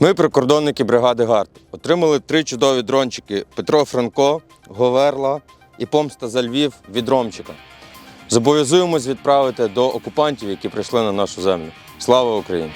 Ну Ми, прикордонники бригади ГАРД, отримали три чудові дрончики Петро Франко, Говерла і Помста за Львів від Ромчика. Зобов'язуємось відправити до окупантів, які прийшли на нашу землю. Слава Україні!